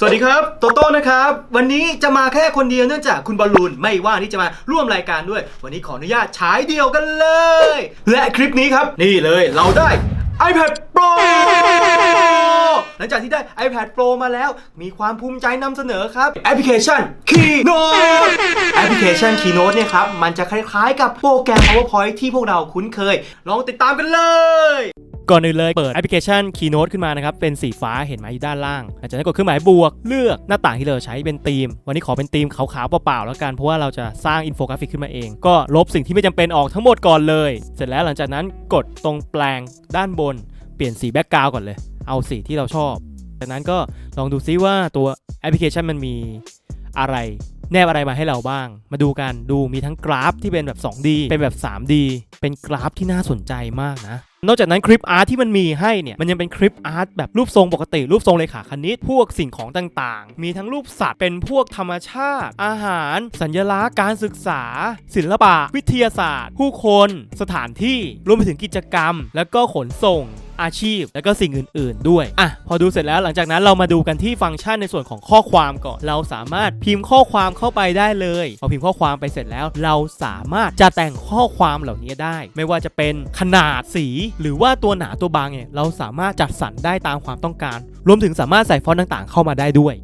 สวัสดีครับโตโต้นะครับ วันนี้จะมาแค่คนเดียวเนื่องจากคุณบอลลูนไม่ว่างที่จะมาร่วมรายการด้วย วันนี้ขออนุญาตฉายเดียวกันเลย และคลิปนี้ครับ นี่เลยเราได้ iPad Pro หลังจากที่ได้ iPad Pro มาแล้ว มีความภูมิใจนำเสนอครับ แอปพลิเคชัน Keynote แอปพลิเคชัน Keynote เนี่ยครับ มันจะคล้ายๆกับโปรแกรม PowerPoint ที่พวกเราคุ้นเคย ลองติดตามกันเลย ก่อนอื่นเลยเปิดแอปพลิเคชัน Keynote ขึ้นมานะครับ เป็นสีฟ้าเห็นไหมอยู่ด้านล่าง หลังจากนั้นกดเครื่องหมายบวกเลือกหน้าต่างที่เราใช้เป็นธีม วันนี้ขอเป็นธีมขาวๆเปล่าๆแล้วกัน เพราะว่าเราจะสร้างอินโฟกราฟิกขึ้นมาเอง ก็ลบสิ่งที่ไม่จำเป็นออกทั้งหมดก่อนเลย เสร็จแล้วหลังจากนั้นกดตรงแปลงด้านบน เปลี่ยนสีแบ็กกราวก่อนเลย เอาสีที่เราชอบ จากนั้นก็ลองดูซิว่าตัวแอปพลิเคชันมันมีอะไรแนบอะไรมาให้เราบ้าง มาดูกัน ดูมีทั้งกราฟที่เป็นแบบ 2D เป็นแบบ 3D เป็นกราฟที่น่าสนใจมากนะ นอกจากนั้นคลิปอาร์ตที่มันมีให้เนี่ยมันยังเป็นคลิปอาร์ตแบบรูปทรงปกติรูปทรงเลขาคณิต พวกสิ่งของต่างๆ มีทั้งรูปสัตว์เป็นพวกธรรมชาติ อาหาร สัญลักษณ์การศึกษา ศิลปะ วิทยาศาสตร์ ผู้คน สถานที่รวมไปถึงกิจกรรม แล้วก็ขนส่ง อาชีพ และก็สิ่งอื่น ๆ ด้วยอะพอดูเสร็จแล้วหลังจากนั้นเรามาดูกันที่ฟังก์ชันในส่วนของข้อความก่อน เราสามารถพิมพ์ข้อความเข้าไปได้เลยพอพิมพ์ข้อความไปเสร็จแล้ว เราสามารถจะแต่งข้อความเหล่านี้ได้ ไม่ว่าจะเป็นขนาดสี หรือว่าตัวหนาตัวบางเนี่ยเราสามารถจัดสรรได้ตามความต้องการ รวมถึงสามารถใส่ฟอนต์ต่าง ๆ เข้ามาได้ด้วย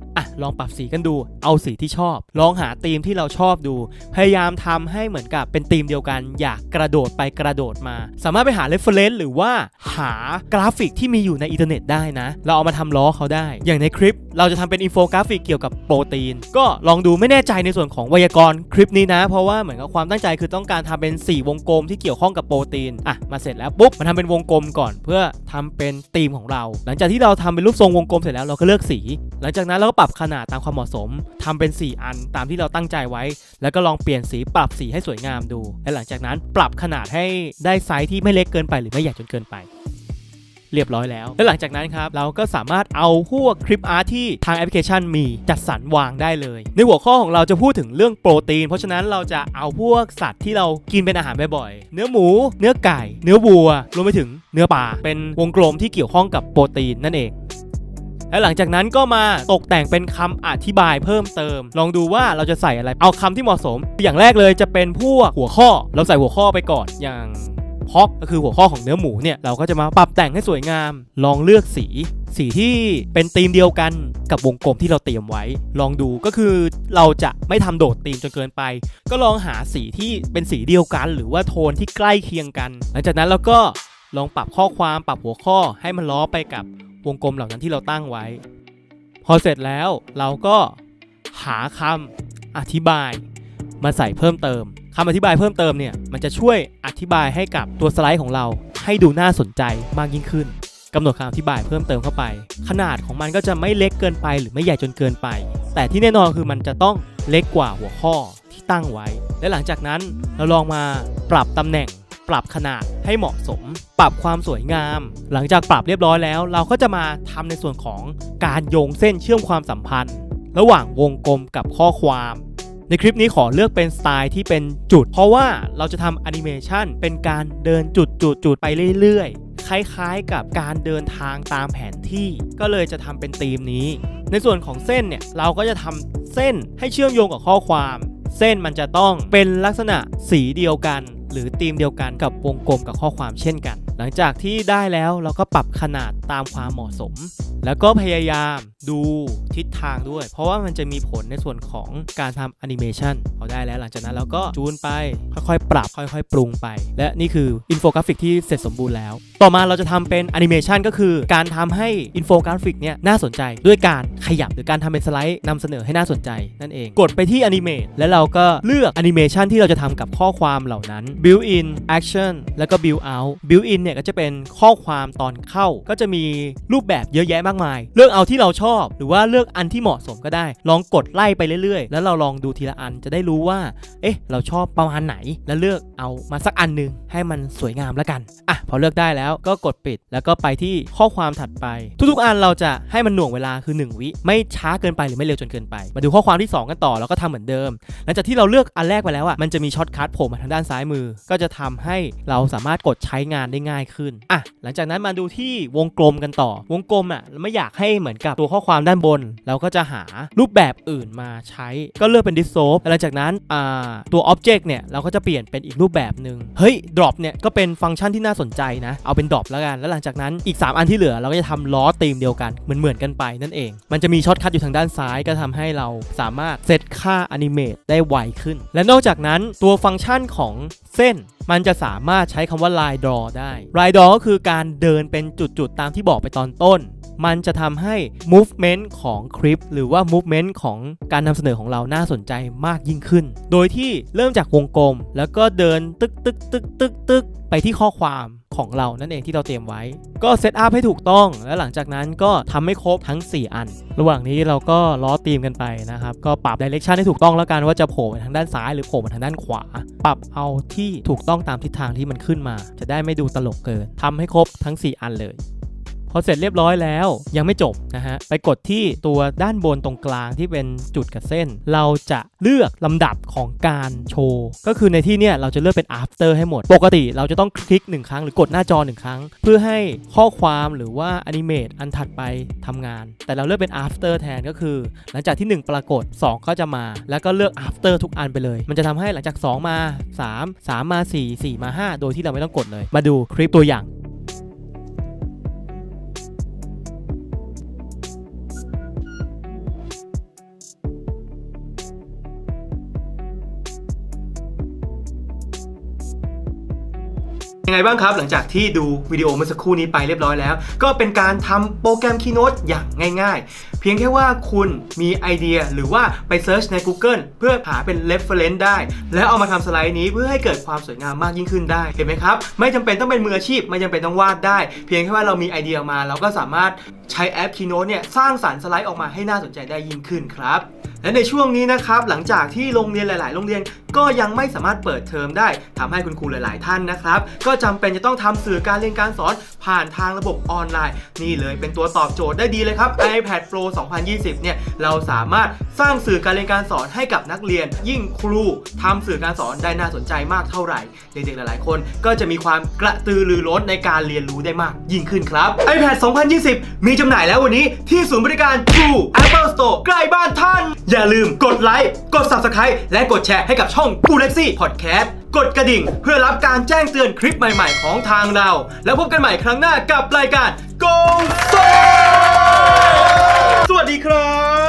ลองปรับสีกันดู เอาสีที่ชอบ ลองหาธีมที่เราชอบดู พยายามทำให้เหมือนกับเป็นธีมเดียวกัน อยากกระโดดไปกระโดดมา สามารถไปหา reference หรือว่าหากราฟิกที่มีอยู่ในอินเทอร์เน็ตได้นะ เราเอามาทำล้อเขาได้ อย่างในคลิป เราจะทำเป็นอินโฟกราฟิกเกี่ยวกับโปรตีน ก็ลองดูไม่แน่ใจในส่วนของไวยากรณ์คลิปนี้นะ เพราะว่าเหมือนกับความตั้งใจคือต้องการทำเป็น 4 วงกลมที่เกี่ยวข้องกับโปรตีนอะมาเสร็จแล้วปุ๊บมาทำเป็นวงกลมก่อน เพื่อทำเป็นธีมของเรา หลังจากที่เราทำเป็นรูปทรงวงกลมเสร็จแล้วเราก็เลือกสี หลังจากนั้นเราก็ปรับขนาดตามความเหมาะสมทำเป็น 4 อันตามที่เราตั้งใจไว้ แล้วก็ลองเปลี่ยนสีปรับสีให้สวยงามดู และหลังจากนั้นปรับขนาดให้ได้ไซส์ที่ไม่เล็กเกินไปหรือไม่ใหญ่จนเกินไปเรียบร้อยแล้ว และหลังจากนั้นครับ เราก็สามารถเอาพวกคลิปอาร์ตที่ทางแอปพลิเคชันมีจัดสรรวางได้เลย ในหัวข้อของเราจะพูดถึงเรื่องโปรตีน เพราะฉะนั้นเราจะเอาพวกสัตว์ที่เรากินเป็นอาหารบ่อยๆ เนื้อหมู เนื้อไก่ เนื้อวัว รวมไปถึงเนื้อปลา เป็นวงกลมที่เกี่ยวข้องกับโปรตีนนั่นเอง และหลังจากนั้นก็มาตกแต่งเป็นคำอธิบายเพิ่มเติม ลองดูว่าเราจะใส่อะไร เอาคำที่เหมาะสม อย่างแรกเลยจะเป็นพวกหัวข้อ เราใส่หัวข้อไปก่อนอย่างพอกก็คือหัวข้อของเนื้อหมูเนี่ยเราก็จะมาปรับแต่งให้สวยงาม ลองเลือกสี สีที่เป็นธีมเดียวกันกับวงกลมที่เราเตรียมไว้ ลองดูก็คือเราจะไม่ทำโดดธีมจนเกินไป ก็ลองหาสีที่เป็นสีเดียวกัน หรือว่าโทนที่ใกล้เคียงกัน หลังจากนั้นเราก็ลองปรับข้อความปรับหัวข้อให้มันล้อไปกับ วงกลมเหล่านั้นที่เราตั้งไว้ พอเสร็จแล้วเราก็หาคำอธิบายมาใส่เพิ่มเติมคำอธิบายเพิ่มเติมเนี่ยมันจะช่วยอธิบายให้กับตัวสไลด์ของเรา ให้ดูน่าสนใจมากยิ่งขึ้นกำหนดคำอธิบายเพิ่มเติมเข้าไป ขนาดของมันก็จะไม่เล็กเกินไปหรือไม่ใหญ่จนเกินไป แต่ที่แน่นอนคือมันจะต้องเล็กกว่าหัวข้อที่ตั้งไว้ และหลังจากนั้นเราลองมาปรับตำแหน่ง ปรับขนาดให้เหมาะสม ปรับความสวยงาม หลังจากปรับเรียบร้อยแล้ว เราก็จะมาทำในส่วนของการโยงเส้นเชื่อมความสัมพันธ์ ระหว่างวงกลมกับข้อความ ในคลิปนี้ขอเลือกเป็นสไตล์ที่เป็นจุด เพราะว่าเราจะทำแอนิเมชันเป็นการเดินจุดจุดจุดไปเรื่อยๆคล้ายๆกับการเดินทางตามแผนที่ ก็เลยจะทำเป็นธีมนี้ ในส่วนของเส้นเนี่ย เราก็จะทำเส้นให้เชื่อมโยงกับข้อความ เส้นมันจะต้องเป็นลักษณะสีเดียวกัน หรือธีมเดียวกันกับวงกลมกับข้อความเช่นกัน หลังจากที่ได้แล้วเราก็ปรับขนาดตามความเหมาะสม แล้วก็พยายามดู ทิศทางด้วย เพราะว่ามันจะมีผลในส่วนของการทำแอนิเมชันพอได้แล้วหลังจากนั้นเราก็จูนไปค่อยๆ ปรับค่อยๆ ปรุงไป และนี่คืออินโฟกราฟิกที่เสร็จสมบูรณ์แล้ว ต่อมาเราจะทำเป็นแอนิเมชันก็คือการทำให้อินโฟกราฟิกเนี่ยน่าสนใจด้วยการขยับหรือการทำเป็นสไลด์นำเสนอให้น่าสนใจนั่นเอง กดไปที่แอนิเมตแล้วเราก็เลือกแอนิเมชันที่เราจะทำกับข้อความเหล่านั้น build in action แล้วก็ build out build in เนี่ยก็จะเป็นข้อความตอนเข้าก็จะมีรูปแบบเยอะแยะมากมาย เลือกเอาที่เราชอบ หรือว่าเลือกอกอันที่เหมาะสมก็ได้ ลองกดไล่ไปเรื่อยๆ แล้วเราลองดูทีละอันจะได้รู้ว่า เอ๊ะ เราชอบประมาณไหน แล้วเลือกเอามาสักอันหนึ่งให้มันสวยงามแล้วกัน อะ พอเลือกได้แล้วก็กดปิด แล้วก็ไปที่ข้อความถัดไป ทุกๆ อันเราจะให้มันหน่วงเวลาคือ 1 วิ ไม่ช้าเกินไปหรือไม่เร็วจนเกินไป มาดูข้อความที่ 2 กันต่อแล้วก็ทำเหมือนเดิม หลังจากที่เราเลือกอันแรกไปแล้วอะ มันจะมีช็อตคัทโผล่มาทางด้านซ้ายมือ ก็จะทำให้เราสามารถกดใช้งานได้ง่ายง่ายขึ้น อะ หลังจากนั้นมาดูที่วงกลมกันต่อ วงกลมอะไม่อยากให้เหมือนกับตัวข้อความด้านบนเราก็จะหารูปแบบอื่นมาใช้ ก็เลือกเป็น dissolve หลังจากนั้นอ่าตัว object เนี่ยเราก็จะเปลี่ยนเป็นอีกรูปแบบหนึ่งเฮ้ย drop เนี่ยก็เป็นฟังก์ชันที่น่าสนใจนะ เอาเป็น drop แล้วกัน แล้วหลังจากนั้นอีก 3 อันที่เหลือเราก็จะทำล้อธีมเดียวกันเหมือนเหมือนกันไปนั่นเอง มันจะมีช็อตคัทอยู่ทางด้านซ้ายก็ทำให้เราสามารถเซตค่าอนิเมตได้ไวขึ้น และนอกจากนั้นตัวฟังก์ชันของ เส้น มันจะสามารถใช้คำว่าลายดรอได้ลายดรอก็คือการเดินเป็นจุดๆ ตามที่บอกไปตอนต้น มันจะทำให้ movement ของคลิป หรือว่า movement ของการนำเสนอของเราน่าสนใจมากยิ่งขึ้น โดยที่เริ่มจากวงกลม แล้วก็เดินตึกตึกตึกตึกตึก ไปที่ข้อความของเรานั่นเองที่เราเตรียมไว้ ก็เซตอัพให้ถูกต้อง แล้วหลังจากนั้นก็ทำให้ครบทั้ง 4 อัน ระหว่างนี้เราก็ล้อตีมกันไปนะครับ ก็ปรับดิเรกชันให้ถูกต้องแล้วกันว่าจะโผล่ไปทางด้านซ้ายหรือโผล่มาทางด้านขวา ปรับเอาที่ถูกต้องตามทิศทางที่มันขึ้นมา จะได้ไม่ดูตลกเกินทำให้ครบทั้ง 4 อันเลย พอเสร็จเรียบร้อยแล้วยังไม่จบนะฮะไปกดที่ตัวด้านบนตรงกลางที่เป็นจุดกับเส้น เราจะเลือกลำดับของการโชว์ ก็คือในที่เนี่ยเราจะเลือกเป็น after ให้หมด ปกติเราจะต้องคลิก 1 ครั้งหรือกดหน้าจอ 1 ครั้ง เพื่อให้ข้อความหรือว่า animate อันถัดไปทำงาน แต่เราเลือกเป็น after แทนก็คือ หลังจากที่ 1 ปรากฏ 2 ก็จะมา แล้วก็เลือก after ทุกอันไปเลย มันจะทำให้หลังจาก 2 มา 3 3 มา 4 4 มา 5 โดยที่เราไม่ต้องกดเลย มาดูคลิปตัวอย่าง ยังไงบ้างครับ หลังจากที่ดูวิดีโอเมื่อสักครู่นี้ไปเรียบร้อยแล้ว ก็เป็นการทำโปรแกรม Keynote อย่างง่าย ๆ เพียงแค่ว่าคุณมีไอเดียหรือว่าไปเซิร์ชใน Google เพื่อหาเป็น reference ได้ แล้วเอามาทำสไลด์นี้เพื่อให้เกิดความสวยงามมากยิ่งขึ้นได้ เห็นไหมครับ ไม่จำเป็นต้องเป็นมืออาชีพ ไม่จำเป็นต้องวาดได้ เพียงแค่ว่าเรามีไอเดียมา เราก็สามารถใช้แอป Keynote เนี่ยสร้างสรรค์สไลด์ออกมาให้น่าสนใจได้ยิ่งขึ้นครับและในช่วงนี้นะครับหลังจากที่โรงเรียนหลาย ๆ โรงเรียน ก็ยังไม่สามารถเปิดเทอมได้ทำให้คุณครูหลาย ๆ ท่านนะครับ ก็จำเป็นจะต้องทำสื่อการเรียนการสอนผ่านทางระบบออนไลน์ นี่เลยเป็นตัวตอบโจทย์ได้ดีเลยครับ iPad Pro 2020 เนี่ยเราสามารถสร้างสื่อการเรียนการสอนให้กับนักเรียน ยิ่งครูทำสื่อการสอนได้น่าสนใจมากเท่าไหร่ เด็ก ๆ หลาย ๆ คนก็จะมีความกระตือรือร้นในการเรียนรู้ได้มากยิ่งขึ้นครับ iPad 2020 มีจำหน่ายแล้ววันนี้ที่ศูนย์บริการ True Apple Store ใกล้บ้านท่าน อย่าลืมกดไลค์กด Subscribe และกดแชร์ให้กับช่อง g u l a x y Podcast กดกระดิ่ง เพื่อรับการแจ้งเตือนคลิปใหม่ ๆ ของทางเรา แล้วพบกันใหม่ครั้งหน้ากับรายการกงโซสวัสดีครับ